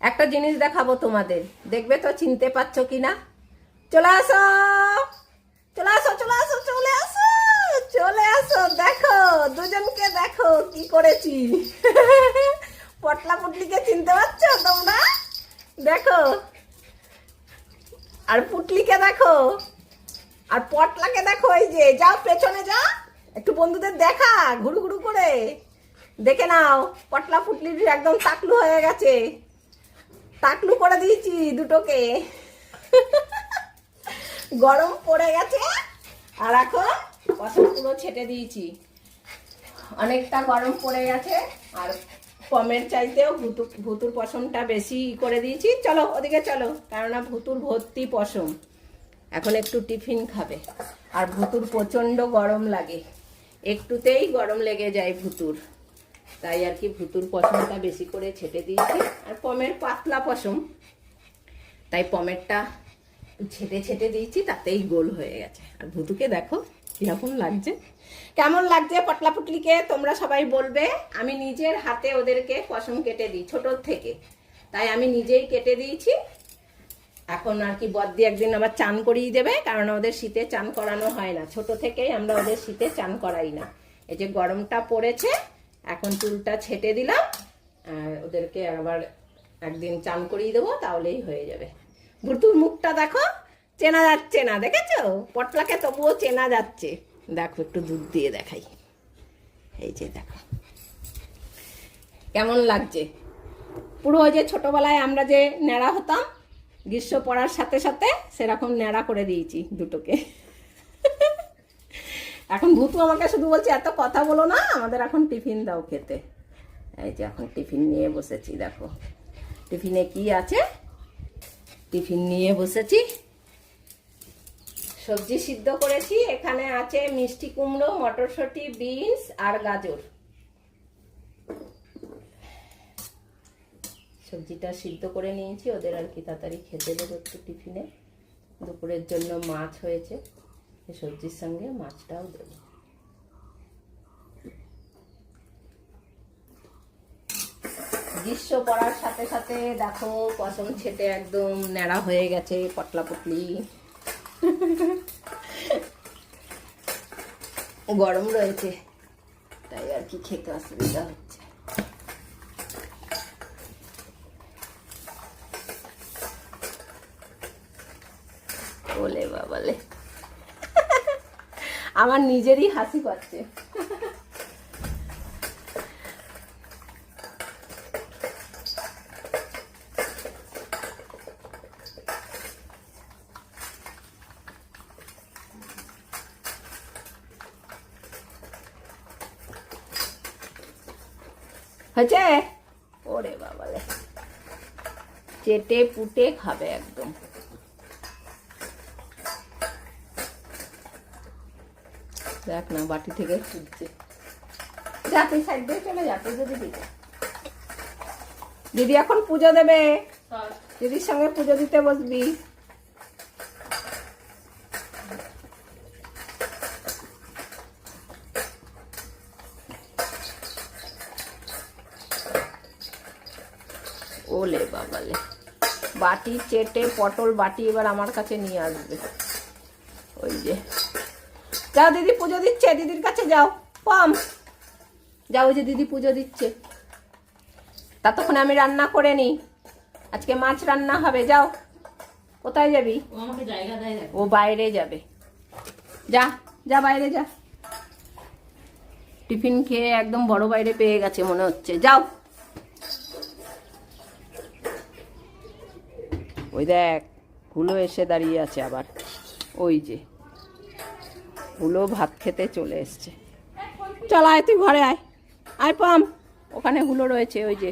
একটা জিনিস দেখাবো তোমাদের। দেখবে তো, চিনতে পারছ কি না চলে আসো! চলে আসো চলে আসো চলে আসো! চলে আসো, দেখো, দুজনকে দেখো কি করেছি। পটলা পুটলিকে চিনতে পারছ তোমরা? দেখো। আর পুটলিকে দেখো। আর পটলাকে দেখো, এই যে, যাও পেছনে যা একটু বন্ধুদের দেখা, ঘুরু ঘুরু করে। দেখে নাও, পটলা পুটলির একদম টাকলু হয়ে গেছে। টাকলু করে দিয়েছি দুটোকে। গরম পড়ে গেছে। আর এখন পুরো ছেটে দিয়েছি। অনেকটা গরম পড়ে গেছে, আর কমের চাইতেও ভুতু ভুতুর পশমটা বেশি করে দিয়েছি। চলো, ওদিকে চলো, কেননা ভুতুর ভর্তি পশম। এখন একটু টিফিন খাবে। আর ভুতুর প্রচণ্ড গরম লাগে। একটুতেই গরম লেগে যায় ভুতুর। তাই আর কি ভুতুর পশমটা বেশি করে ছেটে দিয়েছি। আর পমের পাতলা পশম। তাই পমেরটা ছেটে ছেটে দিয়েছি, তাতেই গোল হয়ে গেছে। আর ভুতুকে দেখো কীরকম লাগছে। কেমন লাগছে পটলা পুটলিকে তোমরা সবাই বলবে। আমি নিজের হাতে ওদেরকে পশম কেটে দিই ছোটোর থেকে। তাই আমি নিজেই কেটে দিয়েছি। এখন আর কি বদ্দি একদিন আবার চান করিয়ে দেবে, কারণ ওদের শীতে চান করানো হয় না। ছোট থেকেই আমরা ওদের শীতে চান করাই না। এই যে গরমটা পড়েছে এখন চুলটা ছেটে দিলাম, আর ওদেরকে আবার একদিন চান করিয়ে দেবো, তাহলেই হয়ে যাবে। ভুতুর মুখটা দেখো, চেনা যাচ্ছে না, দেখেছ? পটলাকে তবুও চেনা যাচ্ছে। দেখো, একটু দুধ দিয়ে দেখাই। এই যে দেখো। কেমন লাগছে? পুরো ওই যে ছোটবেলায় আমরা যে ন্যাড়া হতাম, গ্রীষ্ম পড়ার সাথে সাথে সেরকম ন্যাড়া করে দিয়েছি দুটোকে। এখন ভূতু আমাকে শুধু বলছে, এত কথা বলো না, আমাদের এখন টিফিন দাও খেতে। এই যে এখন টিফিন নিয়ে বসেছি, দেখো। টিফিনে কি আছে? টিফিন নিয়ে বসেছি। সবজি সিদ্ধ করেছি, এখানে আছে মিষ্টি কুমড়ো, মটরশুঁটি, বিনস আর গাজর। সবজিটা সিদ্ধ করে নিয়েছি, ওদের আর কি তাড়াতাড়ি খেতে দেবো একটু টিফিনে। দুপুরের জন্য মাছ হয়েছে। সবজির সঙ্গে মাছটাও দেবো। গ্রীষ্ম পড়ার সাথে সাথে দেখো পশম ছেটে একদম ন্যাড়া হয়ে গেছে পটলা পটলি গরম রয়েছে, তাই আর কি খেতে অসুবিধা হচ্ছে। ওলে বাবালে। আমার নিজেরই হাসি পাচ্ছে। হয়েছে? ওরে বাবা চেটে পুটে খাবে একদম। দেখ না বাটি থেকে। ফুটছে যা তুই সাইড দিয়ে চলে যা তুই যদি দিদি দিদি এখন পুজো দেবে। দিদির সঙ্গে পুজো দিতে বসবি। ওলে বাবালে। বাটি চেটে পটল বাটি এবার আমার কাছে নিয়ে আসবে। ওই যে। যাও দিদি পুজো দিচ্ছে দিদির কাছে যাও পাম। যাও যে দিদি পুজো দিচ্ছে। ততক্ষণ আমি রান্না করে নিই। আজকে মাছ রান্না হবে যাও। কোথায় যাবি? ও বাইরে যাবে। যা যা বাইরে যা। টিফিন খেয়ে একদম বড় বাইরে পেয়ে গেছে মনে হচ্ছে। যাও। ওই দেখ হুলো এসে দাঁড়িয়ে আছে আবার। ওই যে। হুলো ভাত খেতে চলে এসছে। চল আয় তুই ঘরে আয়। আয় পাম। ওখানে হুলো রয়েছে ওই যে।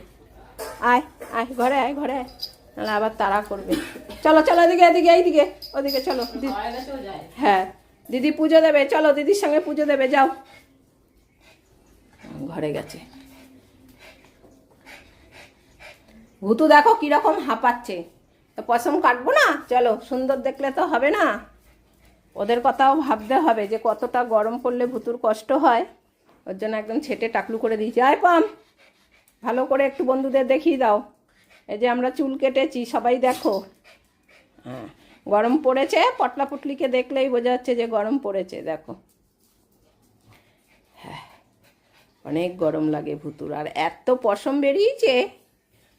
আয় আয় ঘরে আয় ঘরে আয়। নাহলে আবার তাড়া করবে। চলো চলো এদিকে এদিকে এইদিকে। ওদিকে চলো হ্যাঁ দিদি পুজো দেবে। চলো দিদির সঙ্গে পুজো দেবে যাও। ঘরে গেছে। ভুতু দেখো কীরকম হাঁপাচ্ছে। তো পশম কাটবো না? চলো সুন্দর দেখলে তো হবে না। ওদের কথাও ভাবতে হবে যে কতটা গরম পড়লে ভুতুর কষ্ট হয়। ওর জন্য একদম ছেটে টাকলু করে দিয়েছি। আয় পাম। ভালো করে একটু বন্ধুদের দেখিয়ে দাও। এই যে আমরা চুল কেটেছি সবাই দেখো। হ্যাঁ গরম পড়েছে পটলা পুটলিকে দেখলেই বোঝা যাচ্ছে যে গরম পড়েছে দেখো। হ্যাঁ অনেক গরম লাগে ভুতুর। আর এত পশম বেরিয়েছে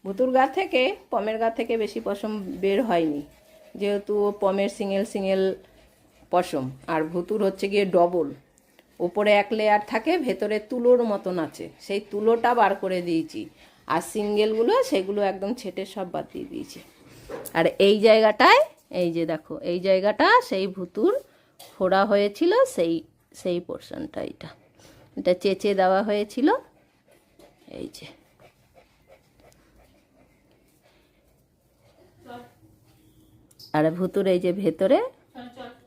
ভুতুর গা থেকে পমের গা থেকে বেশি পশম বের হয়নি। যেহেতু ও পমের সিঙ্গেল সিঙ্গেল পশম, আর ভুতুর হচ্ছে গিয়ে ডবল। ওপরে এক লেয়ার থাকে, ভেতরে তুলোর মতন আছে। সেই তুলোটা বার করে দিয়েছি। আর সিঙ্গেলগুলো, সেগুলো একদম ছেটে সব বাদ দিয়ে দিয়েছি। আর এই জায়গাটায়, এই যে দেখো, এই জায়গাটা, সেই ভুতুর ফোড়া হয়েছিল, সেই সেই পোর্শনটা এটা। এটা চেঁচে দেওয়া হয়েছিল। এই যে। আর ভুতুর এই যে ভেতরে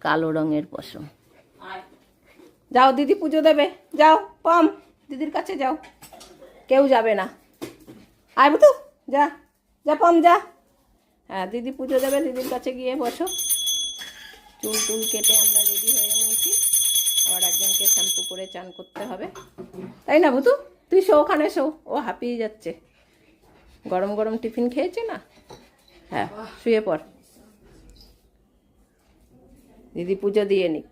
কালো রঙের পশম। যাও, দিদি পুজো দেবে। যাও, পম। দিদির কাছে যাও। কেউ যাবে না। আয় বুতু, যা যা পম, যা। হ্যাঁ দিদি পুজো দেবে, দিদির কাছে গিয়ে বসো। চুল টুল কেটে আমরা রেডি হয়ে নিয়েছি। আবার একজনকে শ্যাম্পু করে চান করতে হবে। তাই না বুতু? তুই শো, ওখানে শো। ও হাঁপিয়ে যাচ্ছে। গরম গরম টিফিন খেয়েছে না? হ্যাঁ শুয়ে পড়। দিদি পুজো দিয়ে নিক।